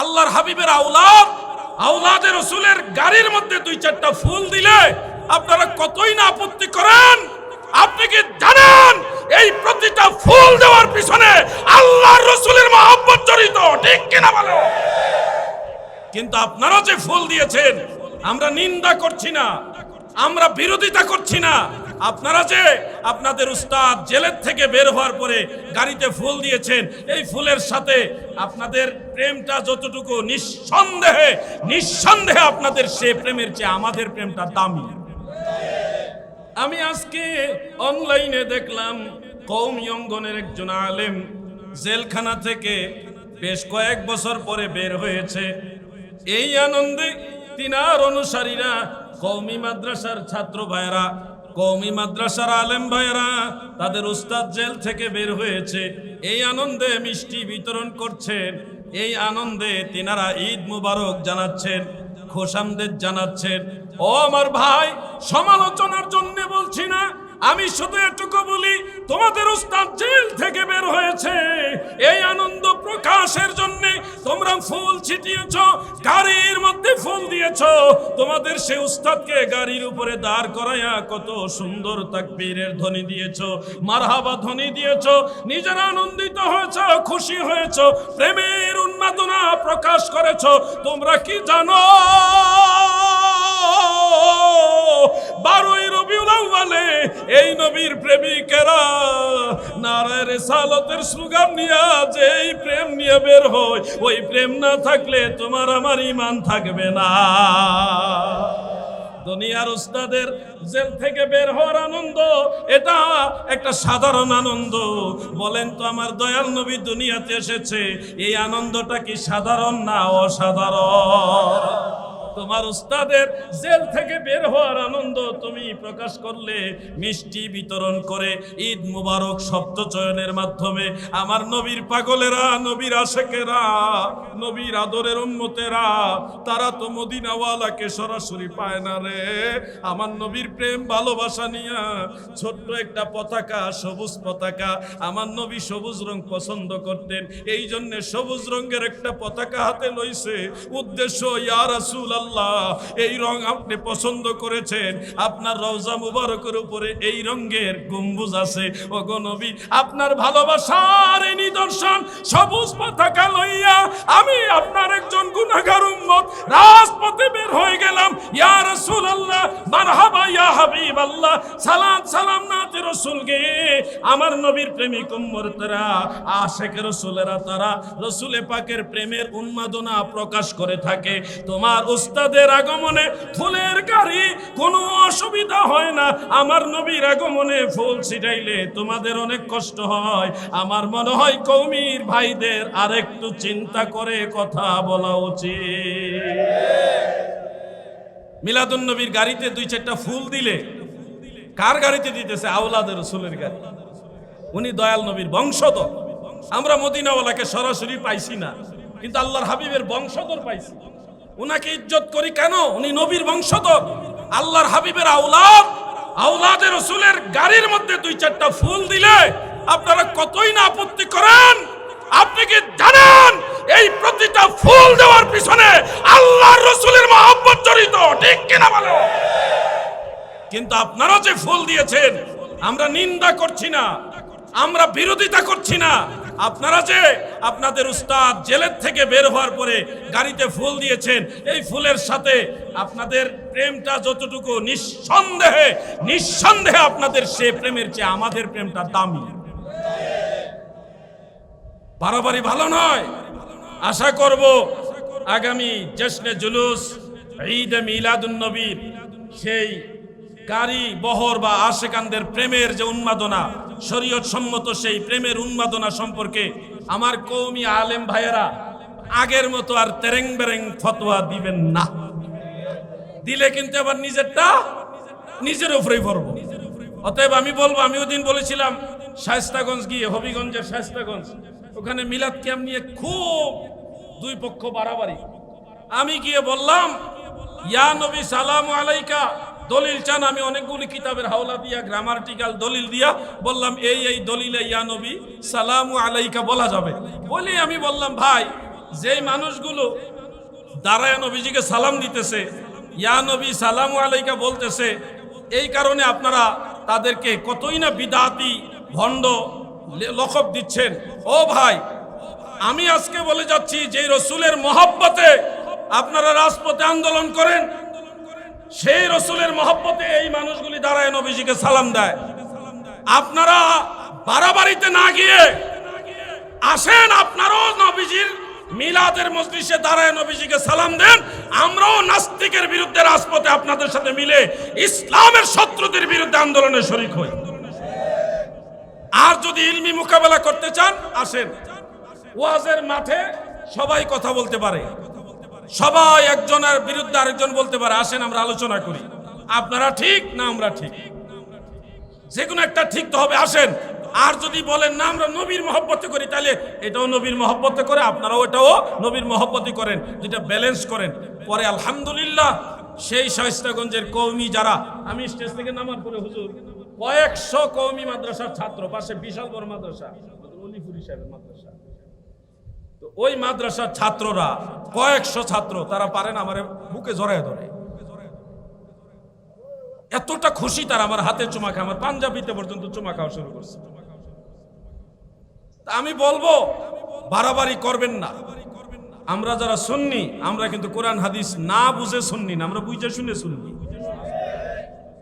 আল্লাহর হাবিবের আউলাদ আউলাদে রসুলের গাড়ির মধ্যে দুই চারটা ফুল দিলে আপনারা কতই না আপত্তি করেন? আপনি কি জানেন? এই প্রতিটা ফুল দেওয়ার পিছনে আল্লাহর রসুলের মহব্বত জড়িত, ঠিক কিনা বলো? কিন্তু আপনারা যে ফুল দিয়েছেন, আমরা নিন্দা করছি না, আমরা বিরোধিতা করছি না। আপনারা যে আপনাদের উস্তাদ জেলের থেকে বের হওয়ার পরে গাড়িতে ফুল দিয়েছেন, এই ফুলের সাথে আপনাদের প্রেমটা যতটুকু নিঃসন্দেহে নিঃসন্দেহে আপনাদের সে প্রেমের চেয়ে আমাদের প্রেমটা দামি। আমি আজকে অনলাইনে দেখলাম কৌমি অঙ্গনের একজন আলেম জেলখানা থেকে বেশ কয়েক বছর পরে বের হয়েছে। এই আনন্দে তিনার অনুসারীরা কৌমি মাদ্রাসার ছাত্র ভাইরা কৌমি মাদ্রাসার আলেম ভাইরা তাদের উস্তাদ জেল থেকে বের হয়েছে। এই আনন্দে মিষ্টি বিতরণ করছেন। এই আনন্দে তিনারা ঈদ মুবারক জানাচ্ছেন, খোসামদের জানাচ্ছেন। ও আমার ভাই, সমালোচনার জন্য বলছি না আমি শুধু এটুকু বলি, তোমাদের উস্তাদ জেল থেকে বের হয়েছে। এই আনন্দ প্রকাশের জন্য তোমরা ফুল ছিটিয়েছ, গাড়ির মধ্যে ফুল দিয়েছ। তোমাদের সে উস্তাদকে গাড়ির উপরে দাঁড় করাইয়া কত সুন্দর তাকবীরের ধ্বনি দিয়েছ, মারহাবা ধ্বনি দিয়েছ, নিজেরা আনন্দিত হয়েছ, খুশি হয়েছ, প্রেমের উন্মাদনা প্রকাশ করেছ। তোমরা কি জানো? বারোই আউয়ালে এই নবীর প্রেমিকেরা নারায় রেসালতের স্লোগান নিয়ে যে এই প্রেম নিয়ে বের হয়, ওই প্রেম না থাকলে তোমার আমার ইমান থাকবে না। দুনিয়ার উস্তাদের জেল থেকে বের হওয়ার আনন্দ, এটা একটা সাধারণ আনন্দ। বলেন তো আমার দয়াল নবী দুনিয়াতে এসেছে, এই আনন্দটা কি সাধারণ না অসাধারণ? তোমার উস্তাদের জেল থেকে বের হওয়ার আনন্দ তুমি প্রকাশ করলে, মিষ্টি বিতরণ করে, ঈদ মুবারক শব্দ চয়নের মাধ্যমে। আমার নবীর পাগলেরা, নবীর আশেকেরা, নবীর আদরের উম্মতেরা, তারা তো মদিনাওয়ালাকে সরাসরি পায় না রে। আমার নবীর প্রেম, ভালোবাসা নিয়া ছোট্ট একটা পতাকা, সবুজ পতাকা, আমার নবী সবুজ রং পছন্দ করতেন। এই জন্যে সবুজ রঙের একটা পতাকা হাতে লইছে। উদ্দেশ্য, ইয়া রাসূল আল্লাহ এই রং আপনি পছন্দ করেছেন। আপনার রওজা মুবারকের উপরে এই রঙের গম্বুজ আছে। ও গো নবী, আপনার ভালোবাসার এই নিদর্শন সবুজ পতাকা লইয়া আমি আপনার একজন গুনাহগার উম্মত। রাজপথে বের হয়ে গেলাম। ইয়া রাসূলুল্লাহ, মারহাবা ইয়া হাবিবাল্লাহ। সালাত সালাম নাতে রাসূল গে আমার নবীর প্রেমিক উম্মতরা আশেক রাসূলেরা তারা, রাসূলে পাকের প্রেমের উন্মাদনা প্রকাশ করে থাকে। তোমার উস্তাদের আগমনে ফুলের গাড়ি, কোনো অসুবিধা হয় না। আমার নবীর আগমনে ফুল ছিটাইলে তোমাদের অনেক কষ্ট হয়। আমার মনে হয় কৌমির ভাইদের আরেকটু চিন্তা করে কথা বলা উচিত। মিলাদুন নবীর গাড়িতে দুই চারটা ফুল দিলে, কার গাড়িতে দিতেছে? আওলাদের রসুলের গাড়ি। উনি দয়াল নবীর বংশধর। আমরা মদিনাওয়ালাকে সরাসরি পাইছি না, কিন্তু আল্লাহর হাবিবের বংশধর পাইছি। উনাকে ইজ্জত করি কেন? উনি নবীর বংশধর। আল্লাহর হাবিবের আওলাদ। আওলাদের রসুলের গাড়ির মধ্যে দুই চারটা ফুল দিলে আপনারা কতই না আপত্তি করেন? আপনি কি জানেন? এই প্রতিটা ফুল দেওয়ার পিছনে আল্লাহর রসুলের মহব্বত জড়িত, ঠিক কিনা বলো? কিন্তু আপনারা যে ফুল দিয়েছেন, আমরা নিন্দা করছি না, আমরা বিরোধিতা করছি না। আপনারা যে আপনাদের উস্তাদ জেলের থেকে বের হওয়ার পরে গাড়িতে ফুল দিয়েছেন, এই ফুলের সাথে আপনাদের প্রেমটা যতটুকু নিঃসন্দেহে নিঃসন্দেহে আপনাদের সে প্রেমের চেয়ে আমাদের প্রেমটা দামি। বাড়াবাড়ি ভালো নয়। আশা করব আগামী জশ্নে জুলুস, ঈদ মিলাদুন নবীর সেই গাড়ি, বহর বা আশেকানদের প্রেমের যে উন্মাদনা, শরীয়ত সম্মত সেই প্রেমের উন্মাদনা সম্পর্কে আমার কৌমি আলেম ভাইয়েরা আগের মতো আর তেরেং বেরেং ফতোয়া দিবেন না। দিলে কিন্তু আবার নিজেরটা নিজের উপরেই পড়ব অতএব আমি বলব, আমি ওদিন বলেছিলাম, শায়স্তাগঞ্জ গিয়ে, হবিগঞ্জের শায়স্তাগঞ্জ, ওখানে মিলাদ ক্যাম্প নিয়ে খুব দুই পক্ষ বাড়াবাড়ি। আমি গিয়ে বললাম, ইয়া নবী, সালাম আলাইকা। দলিল চান, আমি অনেকগুলি কিতাবের হাওলা দিয়া গ্রামার্টিক্যাল দলিল দিয়া বললাম, এই এই দলিলে ইয়া নবী, সালাম আলাইকা বলা যাবে। বলি, আমি বললাম, ভাই, যেই মানুষগুলো দাঁড়ায় নবীজিকে সালাম দিতেছে, ইয়া নবী, সালাম আলাইকা বলতেছে, এই কারণে আপনারা তাদেরকে কতই না বিদাতি, ভণ্ড লকব দিচ্ছেন। ও ভাই, আমি আজকে বলে যাচ্ছি যে রসুলের মহাব্বতে আপনারা রাজপথে আন্দোলন করেন সেই রসুলের মহব্বতে এই মানুষগুলি দাঁড়ায়, নবীজিকে সালাম দেয়। আপনারা বাড়াবাড়িতে না গিয়ে আসেন, আপনারাও নবীজির মিলাদের মজলিসে দাঁড়ায়, নবীজিকে সালাম দেন। আমরাও নাস্তিকের বিরুদ্ধে রাজপথে আপনাদের সাথে মিলে ইসলামের শত্রুদের বিরুদ্ধে আন্দোলনে শরিক হই। আর যদি ইলমি মোকাবেলা করতে চান, আসেন। ওয়াজের মাঠে সবাই কথা বলতে পারে। সবাই একজনের বিরুদ্ধে আরেকজন বলতে পারে, আসেন আমরা আলোচনা করি। আপনারা ঠিক না আমরা ঠিক? যে কোনো একটা ঠিক তো হবে, আসেন। আর যদি বলেন, না, আমরা নবীর মহব্বতে করি, তাহলে এটাও নবীর মহব্বতে করে, আপনারাও এটাও নবীর মহব্বতে করেন, যেটা ব্যালেন্স করেন। পরে আলহামদুলিল্লাহ, সেই শাহিস্তাগঞ্জের কৌমি যারা, আমি স্টেজ থেকে নামার পরে হুজুর, কয়েকশো কৌমি মাদ্রাসার ছাত্র, পাশে বিশাল বড় মাদ্রাসা অলিপুরি সাহেবের মাদ্রাসা। ওই মাদ্রাসার ছাত্ররা, কয়েকশো ছাত্র, তারা পারেন আমার বুকে জড়ায় ধরে। এতটা খুশি তারা আমার হাতে চুমা খায়, আমার পাঞ্জাবিতে পর্যন্ত চুমা খাওয়া শুরু করছে। আমি বলব, বাড়াবাড়ি করবেন না। আমরা যারা শুননি আমরা কিন্তু কোরআন, হাদিস না বুঝে শুননি না, আমরা বুঝে শুনে শুননি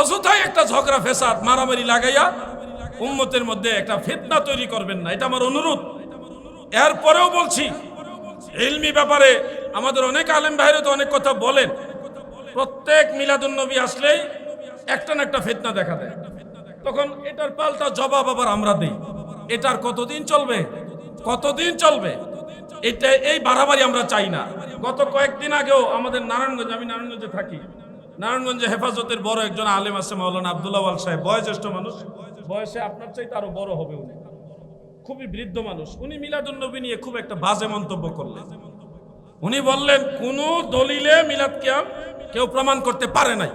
অযথাই একটা ঝগড়া ফেসাদ মারামারি লাগাইয়া উম্মতের মধ্যে একটা ফিতনা তৈরি করবেন না, এটা আমার অনুরোধ। এরপরেও বলছি, ইলমি ব্যাপারে আমাদের অনেক আলেম ভাইরে তো অনেক কথা বলেন। প্রত্যেক মিলাদুন নবী আসলেই একটা না একটা ফিতনা দেখা দেয়। তখন এটার পাল্টা জবাব আবার আমরা দিই। এটার কতদিন চলবে? কতদিন চলবে? এটা এই বাড়াবাড়ি আমরা চাই না। গত কয়েকদিন আগেও আমাদের নারায়ণগঞ্জ, আমি নারায়ণগঞ্জে থাকি। নারায়ণগঞ্জে হেফাজতের বড় একজন আলেম আছে মাওলানা আবদুল্লাহ সাহেব, বয়োজ্যেষ্ঠ মানুষ। বয়সে আপনার চাইতে আরও বড় হবে উনি। খুবই বৃদ্ধ মানুষ। উনি মিলাদুন নবী নিয়ে খুব একটা বাজে মন্তব্য করলেন। উনি বললেন, কোন দলিলে মিলাদ কিয়াম কেউ প্রমাণ করতে পারে নাই।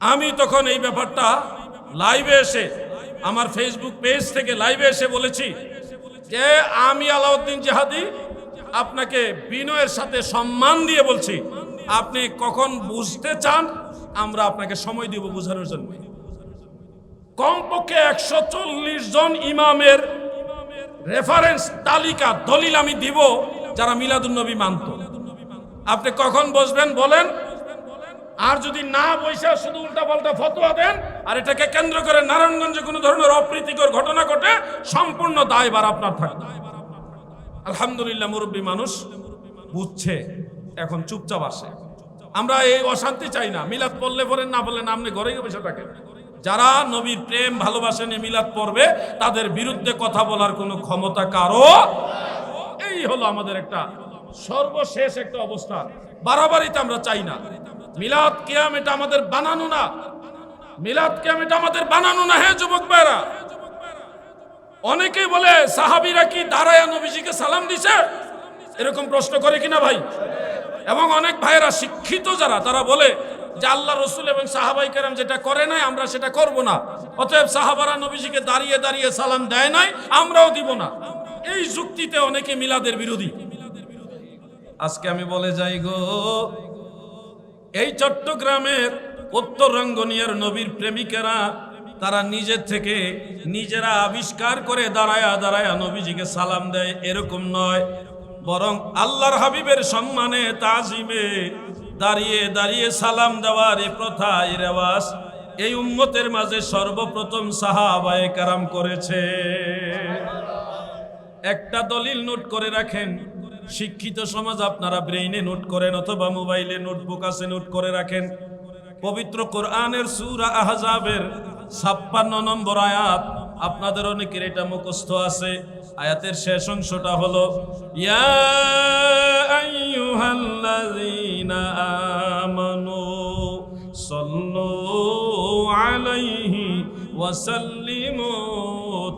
আমি তখন এই ব্যাপারটা লাইভে এসে, আমার ফেসবুক পেজ থেকে লাইভে এসে বলেছি যে, আমি আলাউদ্দিন জাহাদি, আপনাকে বিনয়ের সাথে সম্মান দিয়ে বলছি, আপনি কখন বুঝতে চান, আমরা আপনাকে সময় দিব বোঝানোর জন্য। কমপক্ষে একশো চল্লিশ জন ইমামের রেফারেন্স তালিকা, দলিল আমি দিব, যারা মিলাদুন্নবী মানত। আপনি কখন বসবেন বলেন? আর যদি না বৈশা শুধু উল্টা পাল্টা ফতোয়া দেন, আর এটাকে কেন্দ্র করে নারায়ণগঞ্জে কোনো ধরনের অপ্রীতিকর ঘটনা ঘটে, সম্পূর্ণ দায়বার আপনার থাকবে। আলহামদুলিল্লাহ মুরব্বী মানুষ বুঝছে, এখন চুপচাপ আসে। আমরা এই অশান্তি চাই না, মিলাদ পড়লে পড়েন না বললেন আপনি ঘরে বসে থাকেন। যারা নবীর প্রেম ভালোবাসা নিয়ে মিলাদ পড়বে, তাদের বিরুদ্ধে কথা বলার কোনো ক্ষমতা কারও এই হলো আমাদের একটা সর্বশেষ একটা অবস্থান বাড়াবাড়িতে আমরা চাই না। মিলাদ কিয়াম এটা আমাদের বানানো না। মিলাদ কিয়াম এটা আমাদের বানানো না হ্যাঁ যুবক ভাইরা। অনেকেই বলে, সাহাবিরা কি দাঁড়ায় নবীজিকে সালাম দিছে? এরকম প্রশ্ন করে কিনা ভাই? এবং অনেক ভাইয়েরা শিক্ষিত যারা, তারা বলে যে আল্লাহ রসুল এবং সাহাবাই কেরাম যেটা করে নাই, আমরা সেটা করব না। অতএব সাহাবারা নবীজিকে দাঁড়িয়ে দাঁড়িয়ে সালাম দেয় নাই, আমরাও দিব না। এই যুক্তিতে অনেকে মিলাদের বিরোধী। আজকে আমি বলে যাই গো, এই চট্টগ্রামের উত্তর রঙ্গনিয়ার নবীর প্রেমিকেরা, তারা নিজের থেকে নিজেরা আবিষ্কার করে দাঁড়ায়া দাঁড়ায়া নবীজিকে সালাম দেয়, এরকম নয়। বরং আল্লাহর হাবিবের সম্মানে, তাজিমে দাঁড়িয়ে দাঁড়িয়ে সালাম দেওয়ার এ প্রথা এ রেওয়াজ এই উম্মতের মাঝে সর্বপ্রথম সাহাবায়ে কারাম করেছে। একটা দলিল নোট করে রাখেন। শিক্ষিত সমাজ আপনারা ব্রেইনে নোট করেন অথবা মোবাইলে নোটবুক আছে নোট করে রাখেন। পবিত্র কোরআনের সূরা আহজাবের ছাপ্পান্ন নম্বর আয়াত আপনাদের অনেকের এটা মুখস্থ আছে। আয়াতের শেষ অংশটা হলো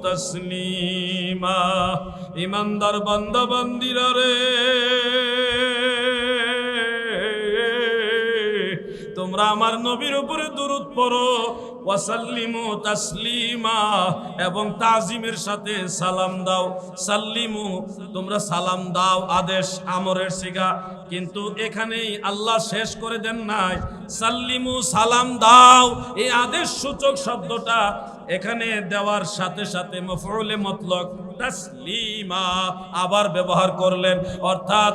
তসলিমা। ইমানদার বান্দা, বান্দিরা রে, তোমরা আমার নবীর উপরে দুরুদ পড়ো। ওয়াসাল্লিমু তাসলিমা, এবং তাজিমের সাথে সালাম দাও। সাল্লিমু, তোমরা সালাম দাও আদেশ আমরের সিগা কিন্তু এখানেই আল্লাহ শেষ করে দেন নাই। সাল্লিমু, সালাম দাও। এই আদেশ সূচক শব্দটা এখানে দেওয়ার সাথে সাথে মফরুলে মতলক তাসলিমা আবার ব্যবহার করলেন। অর্থাৎ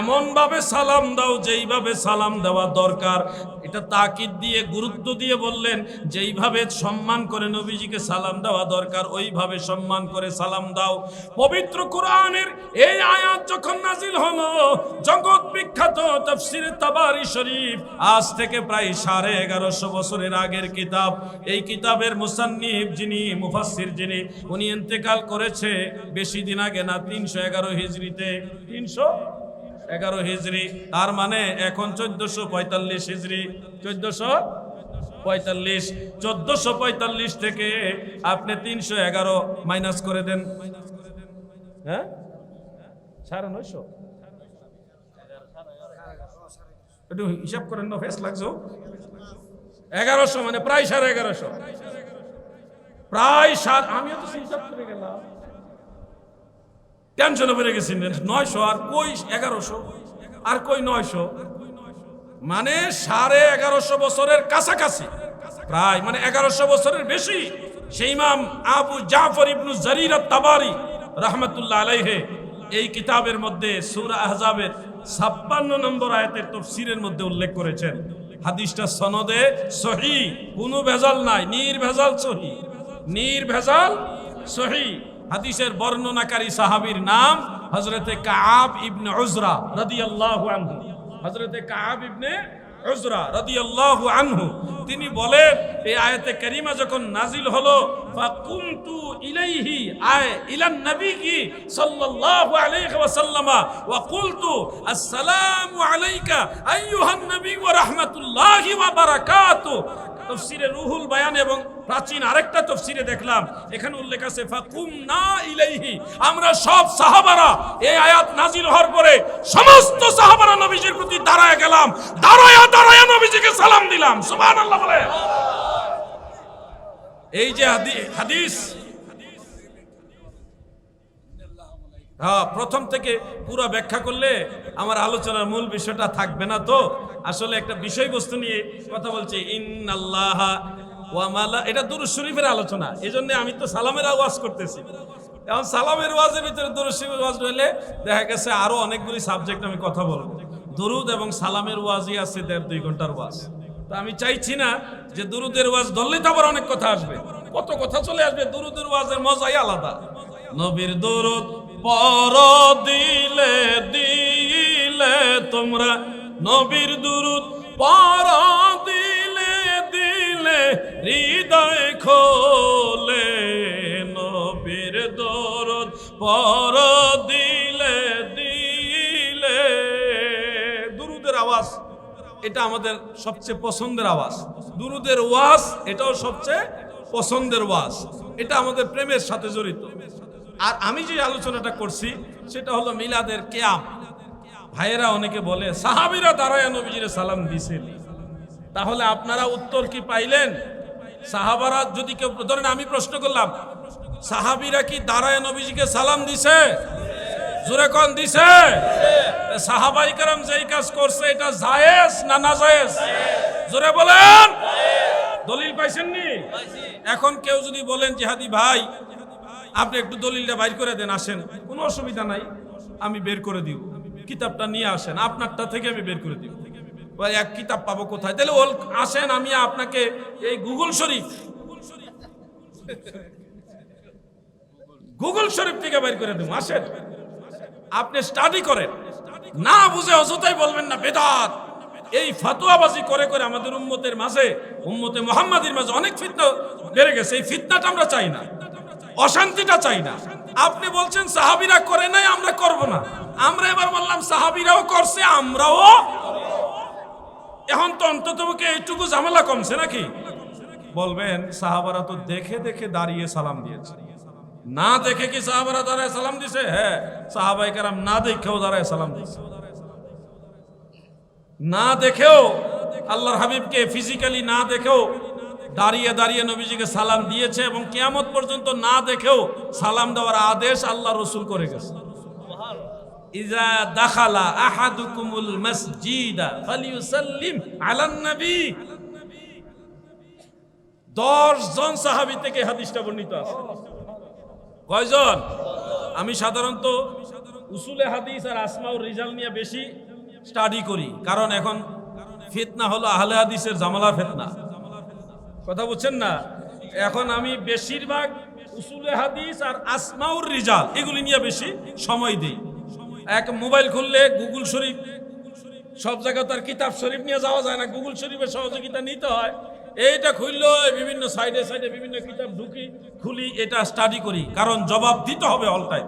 এমন ভাবে সালাম দাও, যেইভাবে সালাম দেওয়া দরকার। এটা তাকিদ দিয়ে, গুরুত্ব দিয়ে বললেন, যেইভাবে সম্মান করে নবীজিকে সালাম দেওয়া দরকার, ওইভাবে সম্মান করে সালাম দাও। পবিত্র কোরআনের এই আয়াত যখন নাজিল হলো, জগৎ বিখ্যাত তফসির তাবারি শরীফ, আজ থেকে প্রায় সাড়ে এগারোশো বছরের আগের কিতাব। এই কিতাবের মুসান্নিফ যিনি, মুফাসসির যিনি, উনি ইন্তেকাল করেছে বেশি দিন আগে না, তিনশো এগারো হিজড়িতে। তিনশো? এগারো হিজড়ি তার মানে এখন চোদ্দশো পঁয়তাল্লিশ হিজড়ি চোদ্দশো পঁয়তাল্লিশ চোদ্দশো পঁয়তাল্লিশ থেকে আপনি তিনশো এগারো মাইনাস করে দেন। হ্যাঁ? সাড়ে নয়শো? একটু হিসাব করেন না, ফেস লাগছো এগারোশো মানে প্রায় সাড়ে এগারোশো। প্রায় সাত আমিও তো হিসাব করে গেলাম। টেনশনে বেড়ে গেছি নয়শো আর কই এগারোশো? আর কই নয়শো? মানে সাড়ে এগারোশো বছরের কাছাকাছি। প্রায় মানে এগারোশো বছরের বেশি। সেই ইমাম আবু জাফর ইবনু জারির তাবারি রহমতুল্লাহ আলাইহে এই কিতাবের মধ্যে সূরা আহজাবের ছাপ্পান্ন নম্বর আয়াতের তফসিরের মধ্যে উল্লেখ করেছেন। হাদিসটা সনদে সহি কোনো ভেজাল নাই, নির্ভেজাল সহি নির্ভেজাল সহি হাদিসের বর্ণনাকারী সাহাবীর নাম হজরতে কাব ইবনে উজরা রাদিয়াল্লাহু আনহু। হজরতে কাব ইবনে উজরা রাদিয়াল্লাহু আনহু। তিনি বলেন, এই আয়াতে কারিমা যখন নাজিল হলো, ফাকুমতু ইলাইহি, আয় ইলান নবীকি সাল্লাল্লাহু আলাইহি ওয়াসাল্লাম, ওয়া কুলতু, আসসালামু আলাইকা আইয়ুহান নবী ওয়া রাহমাতুল্লাহি ওয়া বারাকাতু। তফসিরে রুহুল বায়ান এবং প্রাচীন আরেকটা তফসিরে দেখলাম, এখানে উল্লেখ আছে, ফাকুম না ইলাইহি, আমরা সব সাহাবারা এই আয়াত নাজিল হওয়ার পরে সমস্ত সাহাবারা নবীজির প্রতি দাঁড়ায় গেলাম, দাঁড়ায়া দাঁড়ায়া নবীজিকে সালাম দিলাম, সুবহানাল্লাহ বলে। এই যে হাদি- হাদিস হ্যাঁ প্রথম থেকে পুরো ব্যাখ্যা করলে আমার আলোচনার মূল বিষয়টা থাকবে না তো। আসলে একটা বিষয়বস্তু নিয়ে কথা বলছি ইন আল্লাহ ওয়ামালা এটা দুরুদ শরীফের আলোচনা। এই জন্য আমি তো সালামের আওয়াজ করতেছি। এখন সালামের ওয়াজের ভিতরে দুরুদ শরীফের ওয়াজ রইলে দেখা গেছে আরও অনেকগুলি সাবজেক্ট আমি কথা বলব। দুরুদ এবং সালামের ওয়াজই আছে দেড় দুই ঘণ্টার ওয়াজ। তো আমি চাইছি না যে দুরুদের ওয়াজ ধরলে তো আবার অনেক কথা আসবে। কত কথা চলে আসবে, দুরুদের ওয়াজের মজাই আলাদা। নবীর দুরুদ পর দিলে দিলে তোমরা। নবীর দুরুদ পর দিলে হৃদয় খোলে, নবীর দরদ পর দিলে দিলে। দুরুদের আওয়াজ, এটা আমাদের সবচেয়ে পছন্দের আওয়াজ। দুরুদের ওয়াজ, এটাও সবচেয়ে পছন্দের ওয়াজ। এটা আমাদের প্রেমের সাথে জড়িত। আর আমি যে আলোচনাটা করছি, সেটা হলো মিলাদের কেয়াম। ভাইয়েরা অনেকে বলে, সাহাবিরা দাঁড়ায় নবীজিরে সালাম দিছেন। তাহলে আপনারা উত্তর কি পাইলেন? সাহাবারা যদি কেউ ধরেন আমি প্রশ্ন করলাম, সাহাবিরা কি দাঁড়ায় নবীজিকে সালাম দিছে? জোরে কোন, দিছে? সাহাবাই কারাম যেই কাজ করছে, এটা জায়েজ না না জায়েজ? জোরে বলেন। দলিল পাইছেননি? এখন কেউ যদি বলেন, জিহাদি ভাই, আপনি একটু দলিলটা বাইর করে দেন, আসেন। কোনো অসুবিধা নাই, আমি বের করে দিব। কিতাবটা নিয়ে আসেন, আপনারটা থেকে আমি বের করে দিব। এক কিতাব পাবো কোথায়? তাহলে ওল আসেন, আমি আপনাকে এই গুগল শরীফ। গুগল শরীফ থেকে বের করে দেবো, আসেন। আপনি স্টাডি করেন। না বুঝে অযথাই বলবেন না, বেদাত। এই ফাতুয়াবাজি করে করে আমাদের উম্মতের মাঝে, উম্মতে মোহাম্মদের মাঝে অনেক ফিতনা বেড়ে গেছে। এই ফিতনাটা আমরা চাই না। অশান্তিটা চাই না। আপনি বলছেন, সাহাবিরা করে নাই, আমরা করব না। আমরা এবার বললাম, সাহাবিরাও করছে, আমরাও এখন তো অন্তত এইটুকু ঝামেলা কমছে নাকি? বলবেন, সাহাবারা তো দেখে দেখে দাঁড়িয়ে সালাম দিয়েছে। না দেখে কি সাহাবারা দাঁড়ায় সালাম দিছে? হ্যাঁ সাহাবাই কারাম না দেখেও দাঁড়ায় সালাম দিছে না দেখেও আল্লাহর হাবিবকে ফিজিক্যালি না দেখেও দাঁড়িয়ে দাঁড়িয়ে নবীজিকে সালাম দিয়েছে এবং কিয়ামত পর্যন্ত না দেখেও সালাম দেওয়ার আদেশ আল্লাহ রসুল করে গেছে। ইজা দাখালা আহাদুকুমুল মসজিদা ফালিউসাল্লিম আলান নবী। দশ জন সাহাবী থেকে হাদিসটা বর্ণিত আছে। কয়জন? আমি সাধারণত উসুলে হাদিস আর আসমাউর রিজাল নিয়ে বেশি স্টাডি করি, কারণ এখন ফিতনা হলো আহলে হাদিসের জামালার ফিতনা। কথা বুঝছেন না? এখন আমি বেশিরভাগ উসুলে হাদিস আর আসমাউর রিজাল এগুলি নিয়ে বেশি সময় দিই। এক মোবাইল খুললে গুগল শরীফ, সব জায়গায় তার কিতাব শরীফ নিয়ে যাওয়া যায় না, গুগল শরীফের সহযোগিতা নিতে হয়। এইটা খুললো বিভিন্ন সাইডে সাইডে বিভিন্ন কিতাব ঢুকি, খুলি, এটা স্টাডি করি, কারণ জবাব দিতে হবে অল টাইম